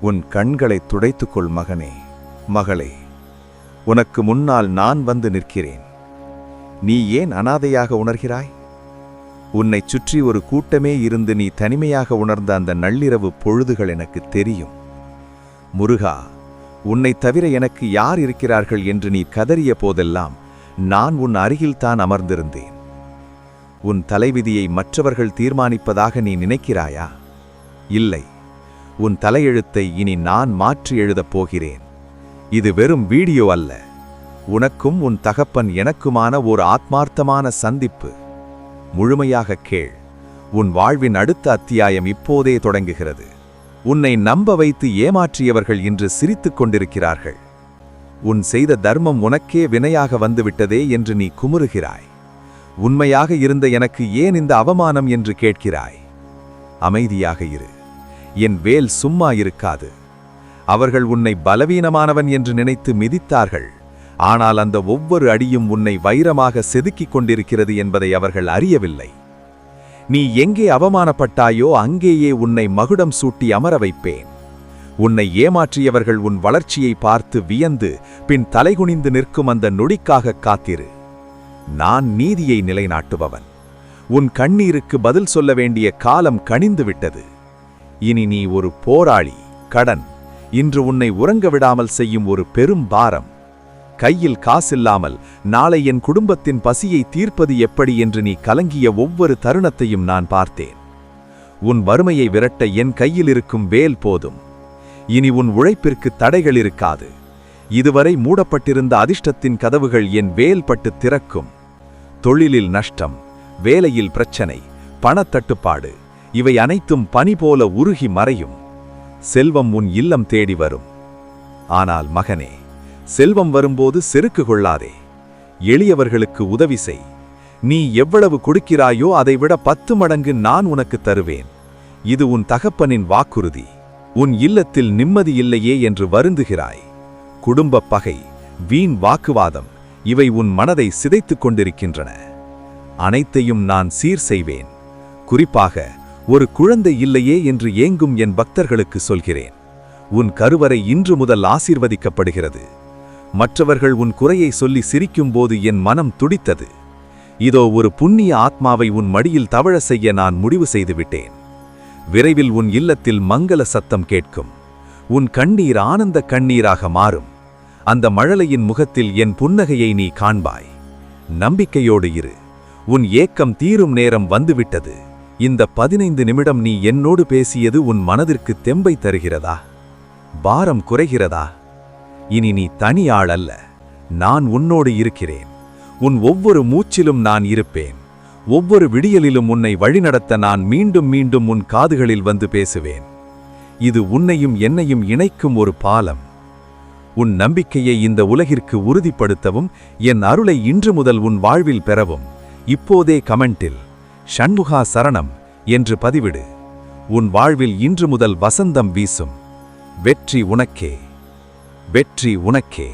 உன் கண்களை துடைத்துக்கொள் மகனே. மகளே உனக்கு முன்னால் நான் வந்து நிற்கிறேன். நீ ஏன் அனாதையாக உணர்கிறாய்? உன்னைச் சுற்றி ஒரு கூட்டமே இருந்து நீ தனிமையாக உணர்ந்த அந்த நள்ளிரவு பொழுதுகள் எனக்கு தெரியும். முருகா உன்னைத் தவிர எனக்கு யார் இருக்கிறார்கள் என்று நீ கதறிய போதெல்லாம் நான் உன் அருகில்தான் அமர்ந்திருந்தேன். உன் தலைவிதியை மற்றவர்கள் தீர்மானிப்பதாக நீ நினைக்கிறாயா? இல்லை உன் தலையெழுத்தை இனி நான் மாற்றி எழுதப் போகிறேன். இது வெறும் வீடியோ அல்ல. உனக்கும் உன் தகப்பன் எனக்குமான ஒரு ஆத்மார்த்தமான சந்திப்பு. முழுமையாக கேள். உன் வாழ்வின் அடுத்த அத்தியாயம் இப்போதே தொடங்குகிறது. உன்னை நம்ப வைத்து ஏமாற்றியவர்கள் இன்று சிரித்துக் கொண்டிருக்கிறார்கள். உன் செய்த தர்மம் உனக்கே வினையாக வந்துவிட்டதே என்று நீ குமுறுகிறாய். உண்மையாக இருந்த எனக்கு ஏன் இந்த அவமானம் என்று கேட்கிறாய். அமைதியாக இரு. என் வேல் சும்மா இருக்காது. அவர்கள் உன்னை பலவீனமானவன் என்று நினைத்து மிதித்தார்கள். ஆனால் அந்த ஒவ்வொரு அடியும் உன்னை வைரமாக செதுக்கிக் கொண்டிருக்கிறது என்பதை அவர்கள் அறியவில்லை. நீ எங்கே அவமானப்பட்டாயோ அங்கேயே உன்னை மகுடம் சூட்டி அமர வைப்பேன். உன்னை ஏமாற்றியவர்கள் உன் வளர்ச்சியை பார்த்து வியந்து பின் தலைகுனிந்து நிற்கும் அந்த நொடிக்காக காத்திரு. நான் நீதியை நிலைநாட்டுபவன். உன் கண்ணீருக்கு பதில் சொல்ல வேண்டிய காலம் கனிந்து விட்டது இனி நீ ஒரு போராளி கடன். இன்று உன்னை உறங்க விடாமல் செய்யும் ஒரு பெரும் பாரம். கையில் காசில்லாமல் நாளை என் குடும்பத்தின் பசியை தீர்ப்பது எப்படி என்று நீ கலங்கிய ஒவ்வொரு தருணத்தையும் நான் பார்த்தேன். உன் வறுமையை விரட்ட என் கையில் இருக்கும் வேல் போதும். இனி உன் உழைப்பிற்கு தடைகள் இருக்காது. இதுவரை மூடப்பட்டிருந்த அதிர்ஷ்டத்தின் கதவுகள் என் வேல் பட்டு திறக்கும். தொழிலில் நஷ்டம் வேலையில் பிரச்சனை பணத்தட்டுப்பாடு இவை அனைத்தும் பனி போல உருகி மறையும். செல்வம் உன் இல்லம் தேடி வரும். ஆனால் மகனே செல்வம் வரும்போது செருக்கு கொள்ளாதே. எளியவர்களுக்கு உதவி செய். நீ எவ்வளவு கொடுக்கிறாயோ அதைவிட பத்து மடங்கு நான் உனக்கு தருவேன். இது உன் தகப்பனின் வாக்குறுதி. உன் இல்லத்தில் நிம்மதி இல்லையே என்று வருந்துகிறாய். குடும்பப் பகை வீண் வாக்குவாதம் இவை உன் மனதை சிதைத்துக் கொண்டிருக்கின்றன. அனைத்தையும் நான் சீர் செய்வேன். குறிப்பாக ஒரு குழந்தை இல்லையே என்று ஏங்கும் என் பக்தர்களுக்கு சொல்கிறேன். உன் கருவறை இன்று முதல் ஆசீர்வதிக்கப்படுகிறது. மற்றவர்கள் உன் குறையை சொல்லி சிரிக்கும்போது என் மனம் துடித்தது. இதோ ஒரு புண்ணிய ஆத்மாவை உன் மடியில் தவழ செய்ய நான் முடிவு செய்துவிட்டேன். விரைவில் உன் இல்லத்தில் மங்கள சத்தம் கேட்கும். உன் கண்ணீர் ஆனந்த கண்ணீராக மாறும். அந்த மழலையின் முகத்தில் என் புன்னகையை நீ காண்பாய். நம்பிக்கையோடு இரு. உன் ஏக்கம் தீரும் நேரம் வந்துவிட்டது. இந்த பதினைந்து நிமிடம் நீ என்னோடு பேசியது உன் மனதிற்கு தெம்பை தருகிறதா? பாரம் குறைகிறதா? இனி நீ தனி ஆள் அல்ல. நான் உன்னோடு இருக்கிறேன். உன் ஒவ்வொரு மூச்சிலும் நான் இருப்பேன். ஒவ்வொரு விடியலிலும் உன்னை வழிநடத்த நான் மீண்டும் மீண்டும் உன் காதுகளில் வந்து பேசுவேன். இது உன்னையும் என்னையும் இணைக்கும் ஒரு பாலம். உன் நம்பிக்கையை இந்த உலகிற்கு உறுதிப்படுத்தவும் என் அருளை இன்று முதல் உன் வாழ்வில் பெறவும். இப்போதே கமெண்டில். ஷண்முகா சரணம் என்று பதிவிடு. உன் வாழ்வில் இன்று முதல் வசந்தம் வீசும். வெற்றி உனக்கே. வெற்றி உனக்கே.